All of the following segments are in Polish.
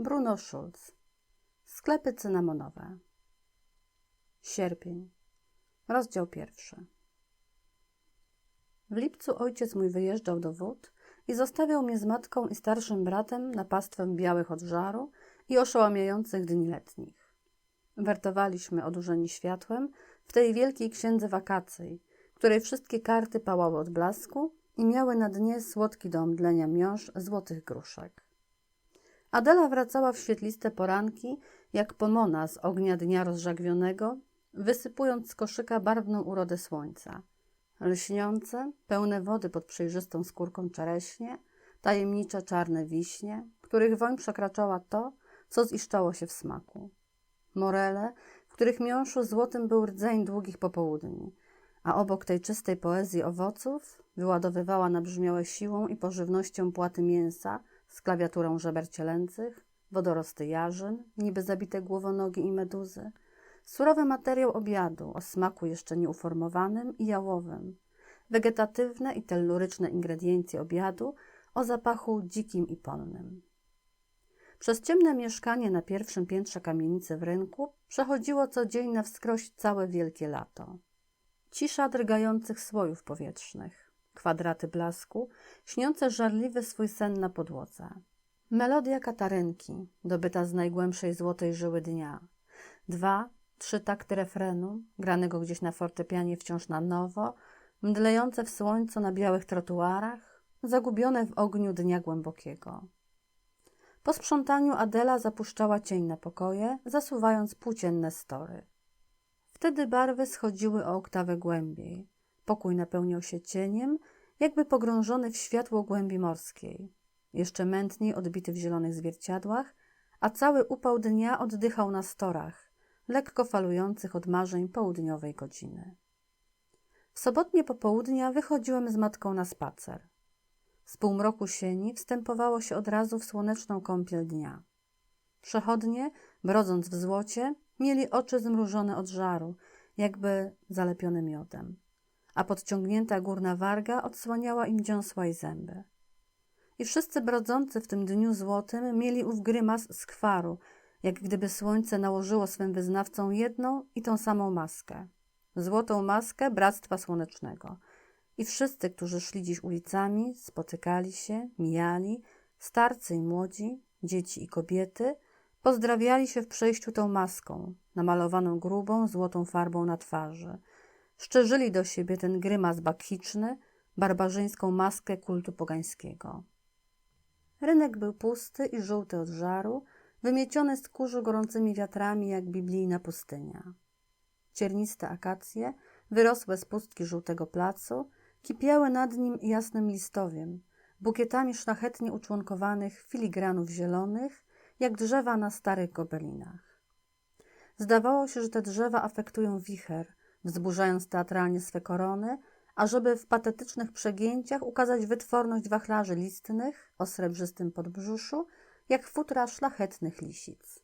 Bruno Schulz. Sklepy cynamonowe. Sierpień. Rozdział pierwszy. W lipcu ojciec mój wyjeżdżał do wód i zostawiał mnie z matką i starszym bratem na pastwę białych od żaru i oszałamiających dni letnich. Wertowaliśmy odurzeni światłem w tej wielkiej księdze wakacji, której wszystkie karty pałały od blasku i miały na dnie słodki do omdlenia miąższ złotych gruszek. Adela wracała w świetliste poranki, jak pomona z ognia dnia rozżagwionego, wysypując z koszyka barwną urodę słońca. Lśniące, pełne wody pod przejrzystą skórką czereśnie, tajemnicze czarne wiśnie, których woń przekraczała to, co ziszczało się w smaku. Morele, w których miąższu złotym był rdzeń długich popołudni, a obok tej czystej poezji owoców wyładowywała nabrzmiałe siłą i pożywnością płaty mięsa z klawiaturą żeber cielęcych, wodorosty jarzyn, niby zabite głowonogi i meduzy, surowy materiał obiadu o smaku jeszcze nieuformowanym i jałowym, wegetatywne i telluryczne ingrediencje obiadu o zapachu dzikim i polnym. Przez ciemne mieszkanie na pierwszym piętrze kamienicy w rynku przechodziło co dzień na wskroś całe wielkie lato. Cisza drgających słojów powietrznych, kwadraty blasku, śniące żarliwy swój sen na podłodze. Melodia katarynki, dobyta z najgłębszej złotej żyły dnia. Dwa, trzy takty refrenu, granego gdzieś na fortepianie wciąż na nowo, mdlejące w słońcu na białych trotuarach, zagubione w ogniu dnia głębokiego. Po sprzątaniu Adela zapuszczała cień na pokoje, zasuwając płócienne story. Wtedy barwy schodziły o oktawę głębiej. Pokój napełniał się cieniem, jakby pogrążony w światło głębi morskiej. Jeszcze mętniej odbity w zielonych zwierciadłach, a cały upał dnia oddychał na storach, lekko falujących od marzeń południowej godziny. W sobotnie popołudnia wychodziłem z matką na spacer. Z półmroku sieni wstępowało się od razu w słoneczną kąpiel dnia. Przechodnie, brodząc w złocie, mieli oczy zmrużone od żaru, jakby zalepione miodem, a podciągnięta górna warga odsłaniała im dziąsła i zęby. I wszyscy brodzący w tym dniu złotym mieli ów grymas skwaru, jak gdyby słońce nałożyło swym wyznawcom jedną i tą samą maskę. Złotą maskę Bractwa Słonecznego. I wszyscy, którzy szli dziś ulicami, spotykali się, mijali, starcy i młodzi, dzieci i kobiety, pozdrawiali się w przejściu tą maską, namalowaną grubą, złotą farbą na twarzy. Szczerzyli do siebie ten grymas bakchiczny, barbarzyńską maskę kultu pogańskiego. Rynek był pusty i żółty od żaru, wymieciony z kurzu gorącymi wiatrami jak biblijna pustynia. Cierniste akacje, wyrosłe z pustki żółtego placu, kipiały nad nim jasnym listowiem, bukietami szlachetnie uczłonkowanych filigranów zielonych, jak drzewa na starych gobelinach. Zdawało się, że te drzewa afektują wicher, wzburzając teatralnie swe korony, ażeby w patetycznych przegięciach ukazać wytworność wachlarzy listnych o srebrzystym podbrzuszu, jak futra szlachetnych lisic.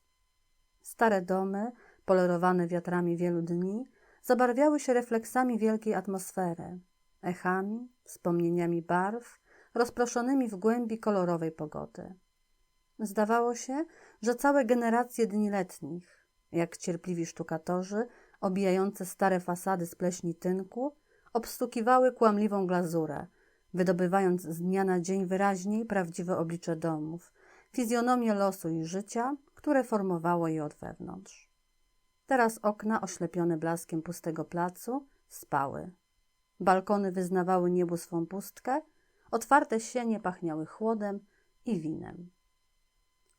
Stare domy, polerowane wiatrami wielu dni, zabarwiały się refleksami wielkiej atmosfery, echami, wspomnieniami barw, rozproszonymi w głębi kolorowej pogody. Zdawało się, że całe generacje dni letnich, jak cierpliwi sztukatorzy, obijające stare fasady z pleśni tynku, obstukiwały kłamliwą glazurę, wydobywając z dnia na dzień wyraźniej prawdziwe oblicze domów, fizjonomię losu i życia, które formowało je od wewnątrz. Teraz okna, oślepione blaskiem pustego placu, spały. Balkony wyznawały niebu swą pustkę, otwarte sienie pachniały chłodem i winem.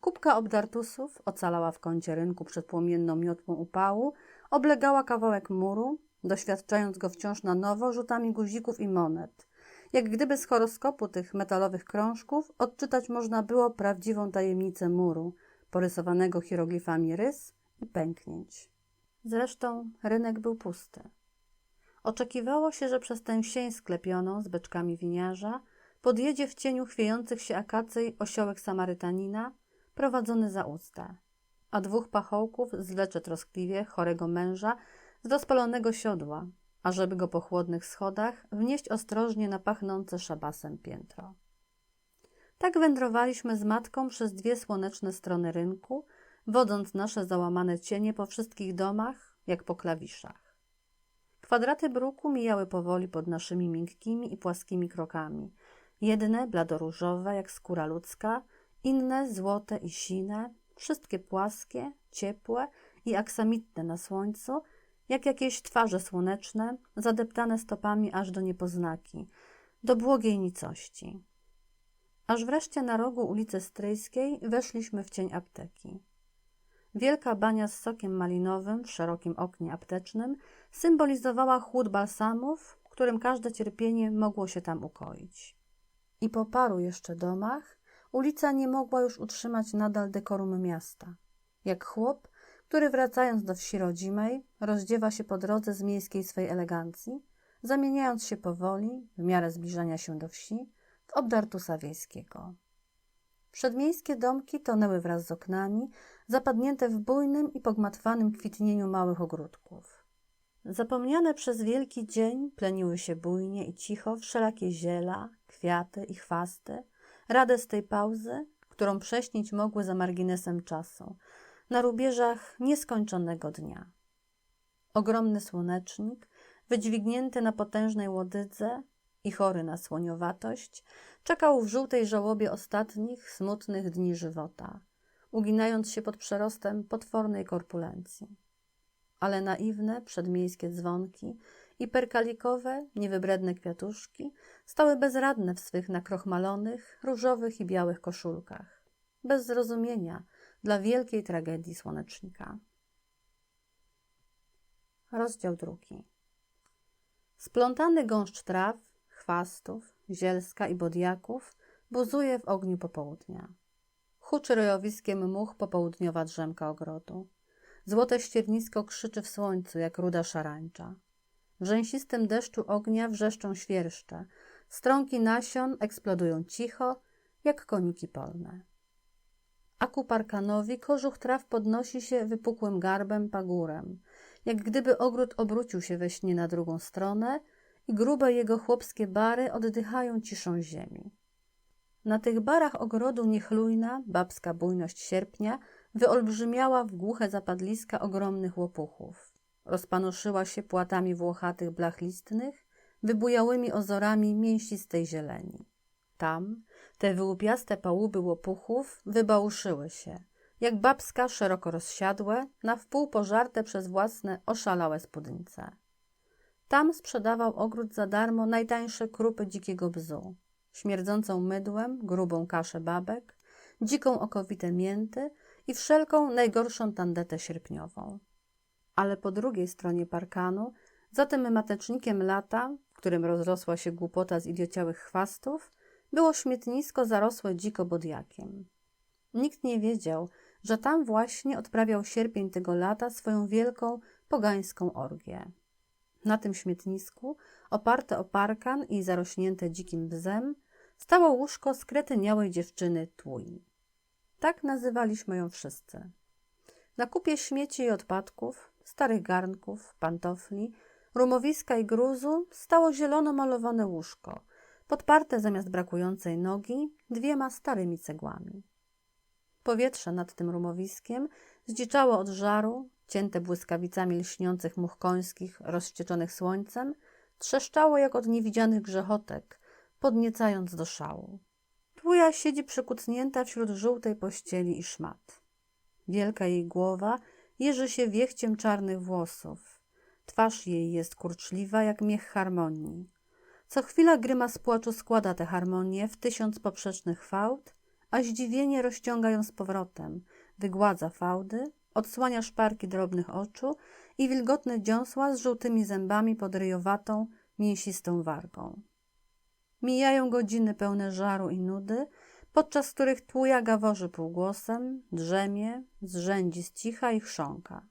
Kubka obdartusów ocalała w kącie rynku przed płomienną miotłą upału, oblegała kawałek muru, doświadczając go wciąż na nowo rzutami guzików i monet. Jak gdyby z horoskopu tych metalowych krążków odczytać można było prawdziwą tajemnicę muru, porysowanego hieroglifami rys i pęknięć. Zresztą rynek był pusty. Oczekiwało się, że przez tę sień sklepioną z beczkami winiarza podjedzie w cieniu chwiejących się akacji osiołek Samarytanina, prowadzony za usta, a dwóch pachołków zlecze troskliwie chorego męża z rozpalonego siodła, ażeby go po chłodnych schodach wnieść ostrożnie na pachnące szabasem piętro. Tak wędrowaliśmy z matką przez dwie słoneczne strony rynku, wodząc nasze załamane cienie po wszystkich domach, jak po klawiszach. Kwadraty bruku mijały powoli pod naszymi miękkimi i płaskimi krokami. Jedne bladoróżowe, jak skóra ludzka, inne złote i sine, wszystkie płaskie, ciepłe i aksamitne na słońcu, jak jakieś twarze słoneczne, zadeptane stopami aż do niepoznaki, do błogiej nicości. Aż wreszcie na rogu ulicy Stryjskiej weszliśmy w cień apteki. Wielka bania z sokiem malinowym w szerokim oknie aptecznym symbolizowała chłód balsamów, którym każde cierpienie mogło się tam ukoić. I po paru jeszcze domach ulica nie mogła już utrzymać nadal dekorum miasta. Jak chłop, który wracając do wsi rodzimej, rozdziewa się po drodze z miejskiej swej elegancji, zamieniając się powoli, w miarę zbliżania się do wsi, w obdartusa wiejskiego. Przedmiejskie domki tonęły wraz z oknami, zapadnięte w bujnym i pogmatwanym kwitnieniu małych ogródków. Zapomniane przez wielki dzień pleniły się bujnie i cicho wszelakie ziela, kwiaty i chwasty, rade z tej pauzy, którą prześnić mogły za marginesem czasu, na rubieżach nieskończonego dnia. Ogromny słonecznik, wydźwignięty na potężnej łodydze i chory na słoniowatość, czekał w żółtej żałobie ostatnich, smutnych dni żywota, uginając się pod przerostem potwornej korpulencji. Ale naiwne, przedmiejskie dzwonki i perkalikowe, niewybredne kwiatuszki stały bezradne w swych nakrochmalonych, różowych i białych koszulkach, bez zrozumienia dla wielkiej tragedii słonecznika. Rozdział drugi. Splątany gąszcz traw, chwastów, zielska i bodiaków buzuje w ogniu popołudnia. Huczy rojowiskiem much popołudniowa drzemka ogrodu. Złote ściernisko krzyczy w słońcu, jak ruda szarańcza. W rzęsistym deszczu ognia wrzeszczą świerszcze. Strąki nasion eksplodują cicho, jak koniki polne. A ku parkanowi kożuch traw podnosi się wypukłym garbem pagórem, jak gdyby ogród obrócił się we śnie na drugą stronę i grube jego chłopskie bary oddychają ciszą ziemi. Na tych barach ogrodu niechlujna, babska bujność sierpnia wyolbrzymiała w głuche zapadliska ogromnych łopuchów. Rozpanoszyła się płatami włochatych blach listnych, wybujałymi ozorami mięsistej zieleni. Tam te wyłupiaste pałuby łopuchów wybałuszyły się, jak babska szeroko rozsiadłe, na wpół pożarte przez własne oszalałe spódnice. Tam sprzedawał ogród za darmo najtańsze krupy dzikiego bzu, śmierdzącą mydłem, grubą kaszę babek, dziką okowitę mięty i wszelką najgorszą tandetę sierpniową. Ale po drugiej stronie parkanu, za tym matecznikiem lata, w którym rozrosła się głupota z idiociałych chwastów, było śmietnisko zarosłe dziko bodiakiem. Nikt nie wiedział, że tam właśnie odprawiał sierpień tego lata swoją wielką, pogańską orgię. Na tym śmietnisku, oparte o parkan i zarośnięte dzikim bzem, stało łóżko skretyniałej dziewczyny Tui. Tak nazywaliśmy ją wszyscy. Na kupie śmieci i odpadków, starych garnków, pantofli, rumowiska i gruzu stało zielono malowane łóżko, podparte zamiast brakującej nogi dwiema starymi cegłami. Powietrze nad tym rumowiskiem zdziczało od żaru, cięte błyskawicami lśniących much końskich, rozścieczonych słońcem, trzeszczało jak od niewidzianych grzechotek, podniecając do szału. Tłuja siedzi przykucnięta wśród żółtej pościeli i szmat. Wielka jej głowa jeży się wiechciem czarnych włosów. Twarz jej jest kurczliwa jak miech harmonii. Co chwila grymas płaczu składa te harmonie w tysiąc poprzecznych fałd, a zdziwienie rozciąga ją z powrotem, wygładza fałdy, odsłania szparki drobnych oczu i wilgotne dziąsła z żółtymi zębami pod ryjowatą, mięsistą wargą. Mijają godziny pełne żaru i nudy, podczas których tłuja gaworzy półgłosem, drzemie, zrzędzi z cicha i chrząka.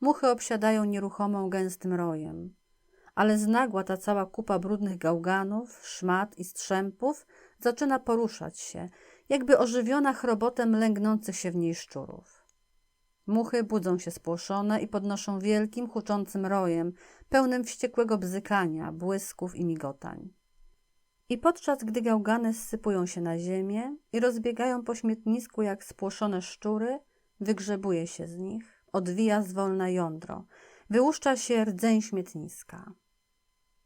Muchy obsiadają nieruchomą gęstym rojem, ale znagła ta cała kupa brudnych gałganów, szmat i strzępów zaczyna poruszać się, jakby ożywiona chrobotem lęgnących się w niej szczurów. Muchy budzą się spłoszone i podnoszą wielkim, huczącym rojem, pełnym wściekłego bzykania, błysków i migotań. I podczas gdy gałgany zsypują się na ziemię i rozbiegają po śmietnisku jak spłoszone szczury, wygrzebuje się z nich, odwija zwolna jądro, wyłuszcza się rdzeń śmietniska.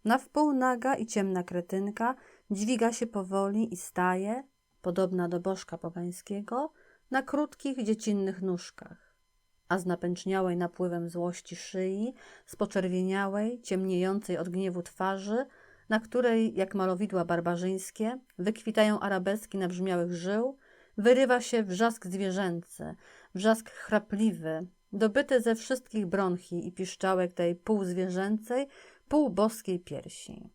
Na wpół naga i ciemna kretynka dźwiga się powoli i staje, podobna do bożka pogańskiego, na krótkich, dziecinnych nóżkach, a z napęczniałej napływem złości szyi, z poczerwieniałej, ciemniejącej od gniewu twarzy, na której, jak malowidła barbarzyńskie, wykwitają arabeski nabrzmiałych żył, wyrywa się wrzask zwierzęcy, wrzask chrapliwy, dobyty ze wszystkich bronchi i piszczałek tej półzwierzęcej, półboskiej piersi.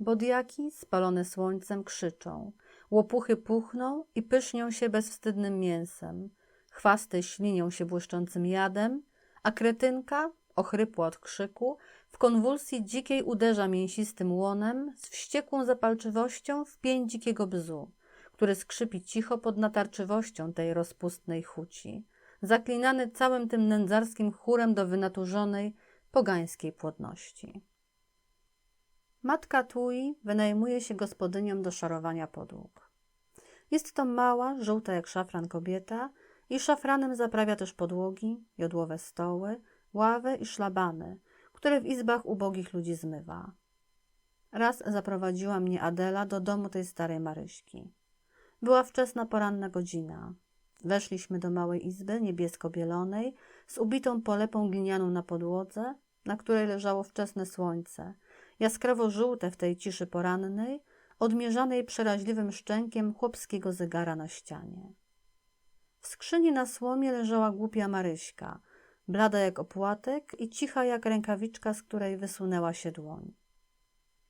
Bodiaki, spalone słońcem, krzyczą, łopuchy puchną i pysznią się bezwstydnym mięsem, chwasty ślinią się błyszczącym jadem, a kretynka, ochrypła od krzyku, w konwulsji dzikiej uderza mięsistym łonem z wściekłą zapalczywością w pień dzikiego bzu, który skrzypi cicho pod natarczywością tej rozpustnej chuci, zaklinany całym tym nędzarskim chórem do wynaturzonej, pogańskiej płodności. Matka Tui wynajmuje się gospodyniom do szarowania podłóg. Jest to mała, żółta jak szafran kobieta i szafranem zaprawia też podłogi, jodłowe stoły, ławy i szlabany, które w izbach ubogich ludzi zmywa. Raz zaprowadziła mnie Adela do domu tej starej Maryśki. Była wczesna poranna godzina. Weszliśmy do małej izby niebiesko-bielonej z ubitą polepą glinianą na podłodze, na której leżało wczesne słońce, jaskrawo żółte w tej ciszy porannej, odmierzanej przeraźliwym szczękiem chłopskiego zegara na ścianie. W skrzyni na słomie leżała głupia Maryśka, blada jak opłatek i cicha jak rękawiczka, z której wysunęła się dłoń.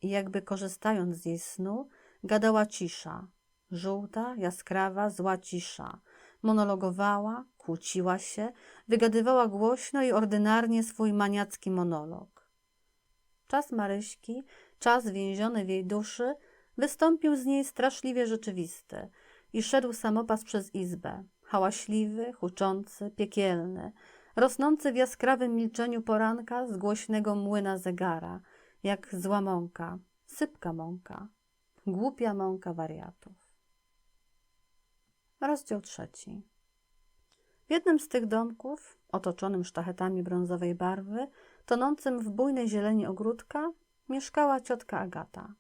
I jakby korzystając z jej snu, gadała cisza, żółta, jaskrawa, zła cisza, monologowała, kłóciła się, wygadywała głośno i ordynarnie swój maniacki monolog. Czas Maryśki, czas więziony w jej duszy, wystąpił z niej straszliwie rzeczywisty i szedł samopas przez izbę, hałaśliwy, huczący, piekielny, rosnący w jaskrawym milczeniu poranka z głośnego młyna zegara, jak zła mąka, sypka mąka, głupia mąka wariatów. Rozdział trzeci. W jednym z tych domków, otoczonym sztachetami brązowej barwy, tonącym w bujnej zieleni ogródka, mieszkała ciotka Agata.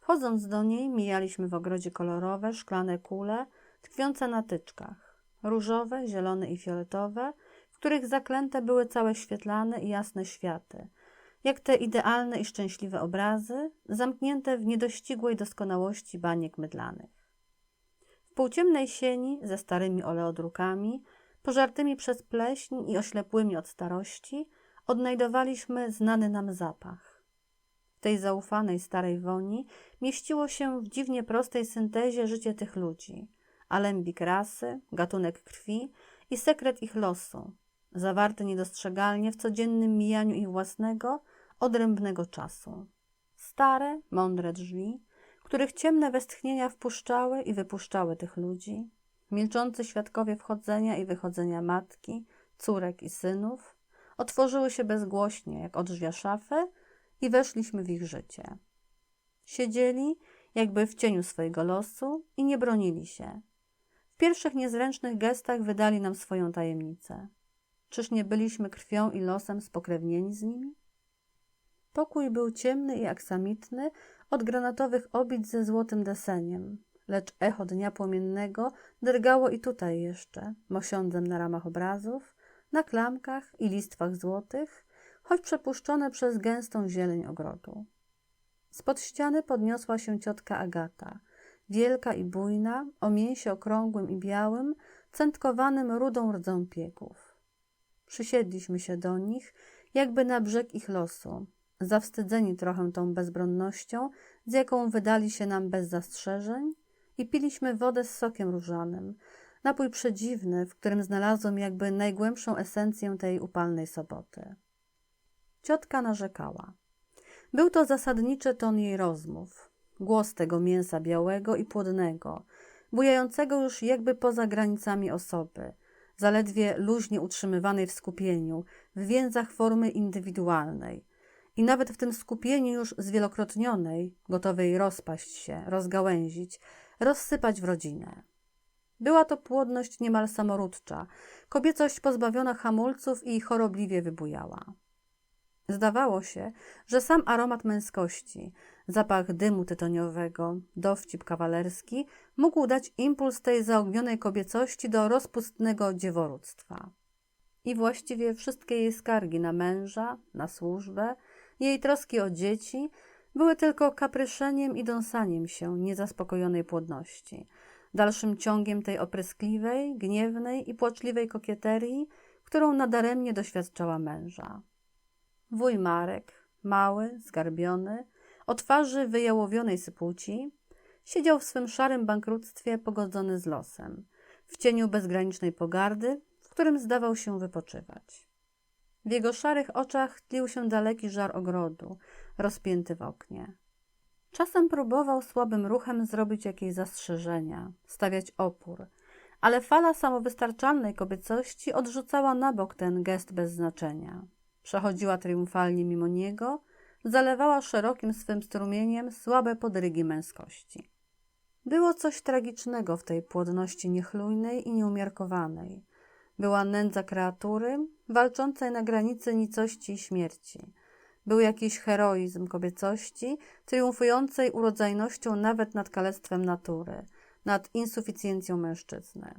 Wchodząc do niej, mijaliśmy w ogrodzie kolorowe, szklane kule, tkwiące na tyczkach, różowe, zielone i fioletowe, w których zaklęte były całe świetlane i jasne światy, jak te idealne i szczęśliwe obrazy, zamknięte w niedościgłej doskonałości baniek mydlanych. W półciemnej sieni ze starymi oleodrukami, pożartymi przez pleśń i oślepłymi od starości, odnajdowaliśmy znany nam zapach. W tej zaufanej starej woni mieściło się w dziwnie prostej syntezie życie tych ludzi, alembik rasy, gatunek krwi i sekret ich losu, zawarty niedostrzegalnie w codziennym mijaniu ich własnego, odrębnego czasu. Stare, mądre drzwi, których ciemne westchnienia wpuszczały i wypuszczały tych ludzi, milczący świadkowie wchodzenia i wychodzenia matki, córek i synów, otworzyły się bezgłośnie, jak od drzwia szafy i weszliśmy w ich życie. Siedzieli, jakby w cieniu swojego losu i nie bronili się. W pierwszych niezręcznych gestach wydali nam swoją tajemnicę. Czyż nie byliśmy krwią i losem spokrewnieni z nimi? Pokój był ciemny i aksamitny od granatowych obić ze złotym deseniem, lecz echo dnia płomiennego drgało i tutaj jeszcze, mosiądzem na ramach obrazów, na klamkach i listwach złotych, choć przepuszczone przez gęstą zieleń ogrodu. Spod ściany podniosła się ciotka Agata, wielka i bujna, o mięsie okrągłym i białym, centkowanym rudą rdzą pieków. Przysiedliśmy się do nich, jakby na brzeg ich losu, zawstydzeni trochę tą bezbronnością, z jaką wydali się nam bez zastrzeżeń, i piliśmy wodę z sokiem różanym, napój przedziwny, w którym znalazłem jakby najgłębszą esencję tej upalnej soboty. Ciotka narzekała. Był to zasadniczy ton jej rozmów, głos tego mięsa białego i płodnego, bujającego już jakby poza granicami osoby, zaledwie luźnie utrzymywanej w skupieniu, w więzach formy indywidualnej i nawet w tym skupieniu już zwielokrotnionej, gotowej rozpaść się, rozgałęzić, rozsypać w rodzinę. Była to płodność niemal samoródcza, kobiecość pozbawiona hamulców i chorobliwie wybujała. Zdawało się, że sam aromat męskości, zapach dymu tytoniowego, dowcip kawalerski mógł dać impuls tej zaognionej kobiecości do rozpustnego dzieworództwa. I właściwie wszystkie jej skargi na męża, na służbę, jej troski o dzieci były tylko kapryszeniem i dąsaniem się niezaspokojonej płodności, dalszym ciągiem tej opryskliwej, gniewnej i płaczliwej kokieterii, którą nadaremnie doświadczała męża. Wuj Marek, mały, zgarbiony, o twarzy wyjałowionej sypuci, siedział w swym szarym bankructwie pogodzony z losem, w cieniu bezgranicznej pogardy, w którym zdawał się wypoczywać. W jego szarych oczach tlił się daleki żar ogrodu, rozpięty w oknie. Czasem próbował słabym ruchem zrobić jakieś zastrzeżenia, stawiać opór, ale fala samowystarczalnej kobiecości odrzucała na bok ten gest bez znaczenia. Przechodziła triumfalnie mimo niego, zalewała szerokim swym strumieniem słabe podrygi męskości. Było coś tragicznego w tej płodności niechlujnej i nieumiarkowanej. Była nędza kreatury, walczącej na granicy nicości i śmierci. Był jakiś heroizm kobiecości, triumfującej urodzajnością nawet nad kalectwem natury, nad insuficjencją mężczyzny.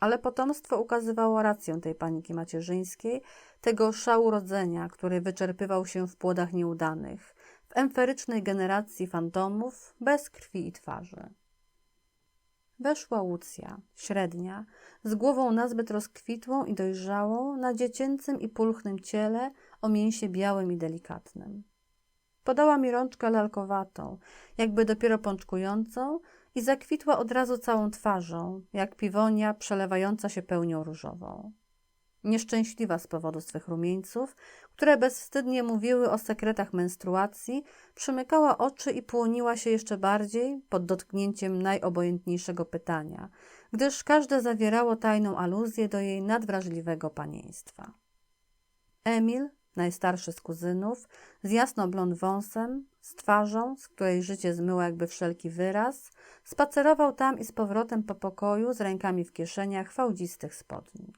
Ale potomstwo ukazywało rację tej paniki macierzyńskiej, tego szału rodzenia, który wyczerpywał się w płodach nieudanych, w emferycznej generacji fantomów, bez krwi i twarzy. Weszła Łucja, średnia, z głową nazbyt rozkwitłą i dojrzałą, na dziecięcym i pulchnym ciele o mięsie białym i delikatnym. Podała mi rączkę lalkowatą, jakby dopiero pączkującą i zakwitła od razu całą twarzą, jak piwonia przelewająca się pełnią różową. Nieszczęśliwa z powodu swych rumieńców, które bezwstydnie mówiły o sekretach menstruacji, przymykała oczy i płoniła się jeszcze bardziej pod dotknięciem najobojętniejszego pytania, gdyż każde zawierało tajną aluzję do jej nadwrażliwego panieństwa. Emil, najstarszy z kuzynów, z jasno-blond wąsem, z twarzą, z której życie zmyło jakby wszelki wyraz, spacerował tam i z powrotem po pokoju z rękami w kieszeniach fałdzistych spodni.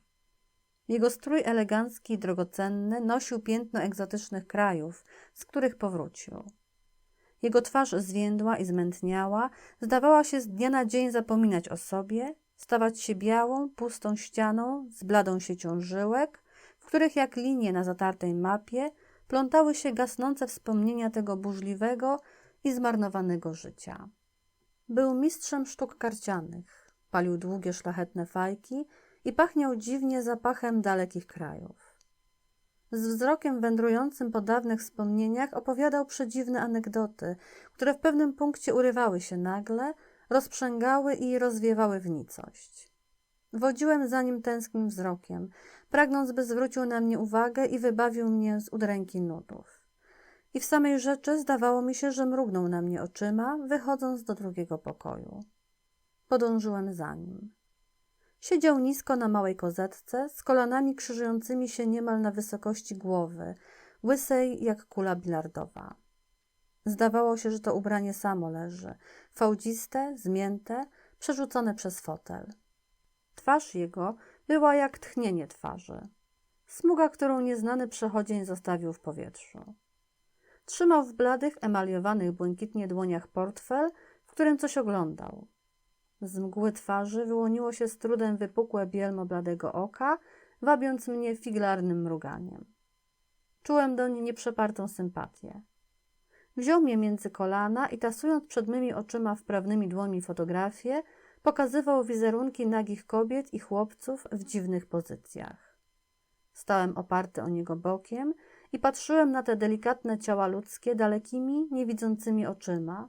Jego strój elegancki i drogocenny nosił piętno egzotycznych krajów, z których powrócił. Jego twarz zwiędła i zmętniała, zdawała się z dnia na dzień zapominać o sobie, stawać się białą, pustą ścianą z bladą siecią żyłek, których jak linie na zatartej mapie plątały się gasnące wspomnienia tego burzliwego i zmarnowanego życia. Był mistrzem sztuk karcianych, palił długie, szlachetne fajki i pachniał dziwnie zapachem dalekich krajów. Z wzrokiem wędrującym po dawnych wspomnieniach opowiadał przedziwne anegdoty, które w pewnym punkcie urywały się nagle, rozprzęgały i rozwiewały w nicość. Wodziłem za nim tęsknym wzrokiem, pragnąc, by zwrócił na mnie uwagę i wybawił mnie z udręki nudów. I w samej rzeczy zdawało mi się, że mrugnął na mnie oczyma, wychodząc do drugiego pokoju. Podążyłem za nim. Siedział nisko na małej kozetce, z kolanami krzyżującymi się niemal na wysokości głowy, łysej jak kula bilardowa. Zdawało się, że to ubranie samo leży, fałdziste, zmięte, przerzucone przez fotel. Twarz jego była jak tchnienie twarzy. Smuga, którą nieznany przechodzień zostawił w powietrzu. Trzymał w bladych, emaliowanych błękitnie dłoniach portfel, w którym coś oglądał. Z mgły twarzy wyłoniło się z trudem wypukłe bielmo bladego oka, wabiąc mnie figlarnym mruganiem. Czułem doń nieprzepartą sympatię. Wziął mnie między kolana i tasując przed mymi oczyma wprawnymi dłońmi fotografię, pokazywał wizerunki nagich kobiet i chłopców w dziwnych pozycjach. Stałem oparty o niego bokiem i patrzyłem na te delikatne ciała ludzkie dalekimi, niewidzącymi oczyma,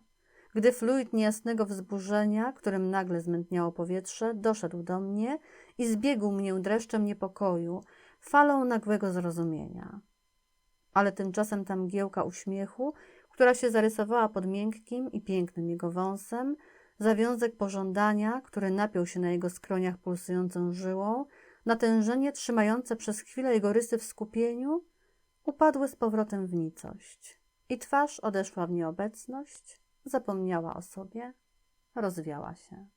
gdy fluid niejasnego wzburzenia, którym nagle zmętniało powietrze, doszedł do mnie i zbiegł mnie dreszczem niepokoju, falą nagłego zrozumienia. Ale tymczasem ta mgiełka uśmiechu, która się zarysowała pod miękkim i pięknym jego wąsem, zawiązek pożądania, który napiął się na jego skroniach pulsującą żyłą, natężenie trzymające przez chwilę jego rysy w skupieniu, upadły z powrotem w nicość i twarz odeszła w nieobecność, zapomniała o sobie, rozwiała się.